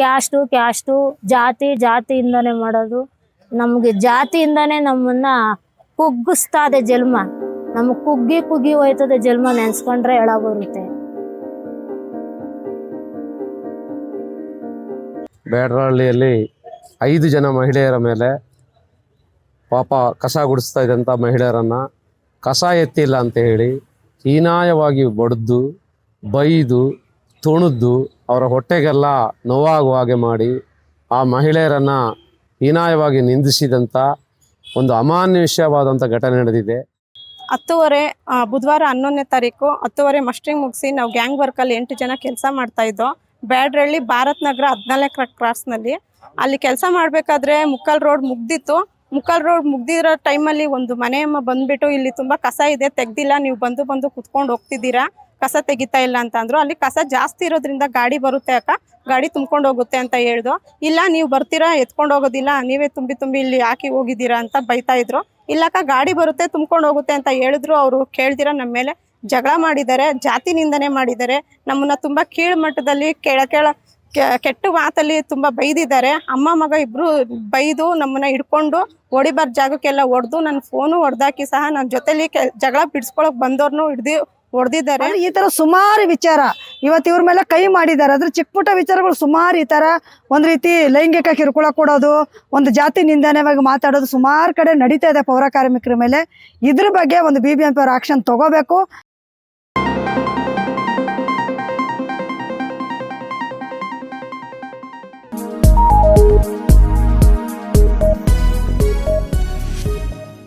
Caste caste, ಜಾತಿ, ಜಾತಿಯಿಂದನೇ ಮಾಡೋದು. ನಮಗೆ ಜಾತಿಯಿಂದನೇ ನಮ್ಮನ್ನ ಕುಗ್ಗಿಸ್ತಾ ಇದೆ ಜನ್ಮ. ನಮಗೆ ಕುಗ್ಗಿ ಕುಗ್ಗಿ ಹೋಯ್ತದೆ ಜನ್ಮ ನೆನ್ಸ್ಕೊಂಡ್ರೆ ಎಳ ಬರುತ್ತೆ ಬೇಡರಹಳ್ಳಿಯಲ್ಲಿ ಐದು ಜನ ಮಹಿಳೆಯರ ಮೇಲೆ ಪಾಪ ಕಸ ಗುಡಿಸ್ತಾ ಇದ್ದಂಥ ಮಹಿಳೆಯರನ್ನ ಕಸ ಎತ್ತಿಲ್ಲ ಅಂತ ಹೇಳಿ ಹೀನಾಯವಾಗಿ ಬಡ್ದು, ಬೈದು ತುಣಿದು ಅವರ ಹೊಟ್ಟೆಗೆಲ್ಲ ನೋವಾಗುವ ಹಾಗೆ ಮಾಡಿ ಆ ಮಹಿಳೆಯರನ್ನು ಹೀನಾಯವಾಗಿ ನಿಂದಿಸಿದಂಥ ಒಂದು ಅಮಾನುಷ್ಯವಾದಂಥ ಘಟನೆ ನಡೆದಿದೆ. ಹತ್ತುವರೆ ಬುಧವಾರ ಹನ್ನೊಂದನೇ ತಾರೀಕು ಹತ್ತುವರೆ ಮಸ್ಟ್ರಿಂಗ್ ಮುಗಿಸಿ ನಾವು ಗ್ಯಾಂಗ್ ವರ್ಕಲ್ಲಿ ಎಂಟು ಜನ ಕೆಲಸ ಮಾಡ್ತಾ ಇದ್ದೋ ಬ್ಯಾಡ್ರಳ್ಳಿ ಭಾರತ್ ನಗರ ಹದಿನಾಲ್ಕರ ಕ್ರಾಸ್ನಲ್ಲಿ ಅಲ್ಲಿ ಕೆಲಸ ಮಾಡಬೇಕಾದ್ರೆ ಮುಕ್ಕಲ್ ರೋಡ್ ಮುಗ್ದಿತ್ತು. ಮುಕ್ಕಲ್ ರೋಡ್ ಮುಗ್ದಿರೋ ಟೈಮಲ್ಲಿ ಒಂದು ಮನೆಯಮ್ಮ ಬಂದ್ಬಿಟ್ಟು ಇಲ್ಲಿ ತುಂಬ ಕಸ ಇದೆ, ತೆಗ್ದಿಲ್ಲ, ನೀವು ಬಂದು ಬಂದು ಕುತ್ಕೊಂಡು ಹೋಗ್ತಿದ್ದೀರಾ? ಕಸ ತೆಗಿತಾ ಇಲ್ಲ ಅಂತ ಅಂದ್ರು ಅಲ್ಲಿ ಕಸ ಜಾಸ್ತಿ ಇರೋದ್ರಿಂದ ಗಾಡಿ ಬರುತ್ತೆ ಅಕ್ಕ. ಗಾಡಿ ತುಂಬ್ಕೊಂಡು ಹೋಗುತ್ತೆ ಅಂತ ಹೇಳ್ದು. ಇಲ್ಲ, ನೀವು ಬರ್ತೀರಾ, ಎತ್ಕೊಂಡು ಹೋಗೋದಿಲ್ಲ, ನೀವೇ ತುಂಬಿ ತುಂಬಿ ಇಲ್ಲಿ ಹಾಕಿ ಹೋಗಿದ್ದೀರಾ ಅಂತ ಬೈತಾ ಇದ್ರು. ಇಲ್ಲಕ್ಕ ಗಾಡಿ ಬರುತ್ತೆ, ತುಂಬ್ಕೊಂಡು ಹೋಗುತ್ತೆ ಅಂತ ಹೇಳಿದ್ರು. ಅವರು ಕೇಳ್ದಿರ ನಮ್ಮ ಮೇಲೆ ಜಗಳ ಮಾಡಿದ್ದಾರೆ ಜಾತಿ ನಿಂದನೆ ಮಾಡಿದ್ದಾರೆ. ನಮ್ಮನ್ನ ತುಂಬಾ ಕೀಳ್ ಮಟ್ಟದಲ್ಲಿ ಕೆಳ ಕೆಳ ಕೆಟ್ಟ ಮಾತಲ್ಲಿ ತುಂಬಾ ಬೈದಿದ್ದಾರೆ. ಅಮ್ಮ, ಮಗ ಇಬ್ರು ಬೈದು ನಮ್ಮನ್ನ ಹಿಡ್ಕೊಂಡು ಹೊಡಿಬಾರ್ದು ಜಾಗಕ್ಕೆಲ್ಲ ಹೊಡೆದು ನನ್ನ ಫೋನು ಹೊಡೆದಾಕಿ ಸಹ ನನ್ನ ಜೊತೆಲಿ ಜಗಳ ಬಿಡಿಸ್ಕೊಳಕ್ ಬಂದವ್ರನ್ನೂ ಹಿಡ್ದು ಹೊಡೆದಿದ್ದಾರೆ. ಈ ತರ ಸುಮಾರು ವಿಚಾರ ಇವತ್ತು ಇವ್ರ ಮೇಲೆ ಕೈ ಮಾಡಿದ್ದಾರೆ. ಅದ್ರ ಚಿಕ್ಕ ಪುಟ್ಟ ವಿಚಾರಗಳು ಸುಮಾರು ಈ ತರ ಒಂದ್ ರೀತಿ ಲೈಂಗಿಕ ಕಿರುಕುಳ ಕೊಡೋದು, ಒಂದು ಜಾತಿ ನಿಂದನೆವಾಗಿ ಮಾತಾಡೋದು ಸುಮಾರು ಕಡೆ ನಡೀತಾ ಇದೆ ಪೌರ ಕಾರ್ಮಿಕರ ಮೇಲೆ. ಇದ್ರ ಬಗ್ಗೆ ಒಂದು ಬಿ ಬಿ ಆಕ್ಷನ್ ತಗೋಬೇಕು.